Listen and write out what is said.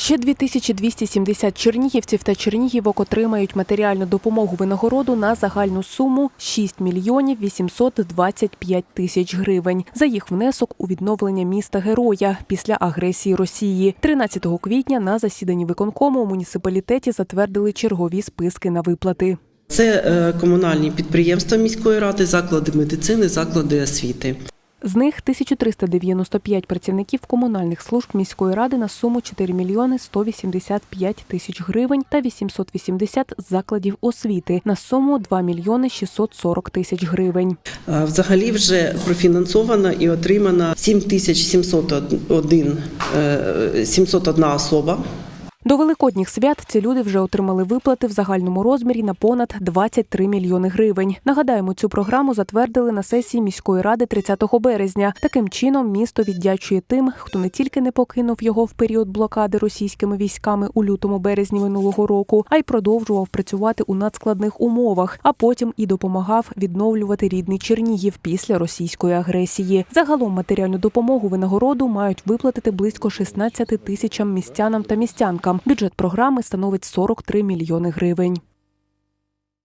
Ще 2270 чернігівців та чернігівок отримають матеріальну допомогу винагороду на загальну суму 6 мільйонів 825 тисяч гривень за їх внесок у відновлення міста героя після агресії Росії. 13 квітня на засіданні виконкому у муніципалітеті затвердили чергові списки на виплати. Це е, комунальні підприємства міської ради, заклади медицини, заклади освіти. З них 1395 працівників комунальних служб міської ради на суму 4 мільйони 185 тисяч гривень та 880 закладів освіти на суму 2 мільйони 640 тисяч гривень. Е, Взагалі вже профінансовано і отримано 7701 е, 701 особа. До великодніх свят ці люди вже отримали виплати в загальному розмірі на понад 23 мільйони гривень. Нагадаємо, цю програму затвердили на сесії міської ради 30 березня. Таким чином місто віддячує тим, хто не тільки не покинув його в період блокади російськими військами у лютому березні минулого року, а й продовжував працювати у надскладних умовах, а потім і допомагав відновлювати рідний Чернігів після російської агресії. Загалом матеріальну допомогу винагороду мають виплатити близько 16 тисячам містянам та містянкам. Бюджет програми становить 43 мільйони гривень.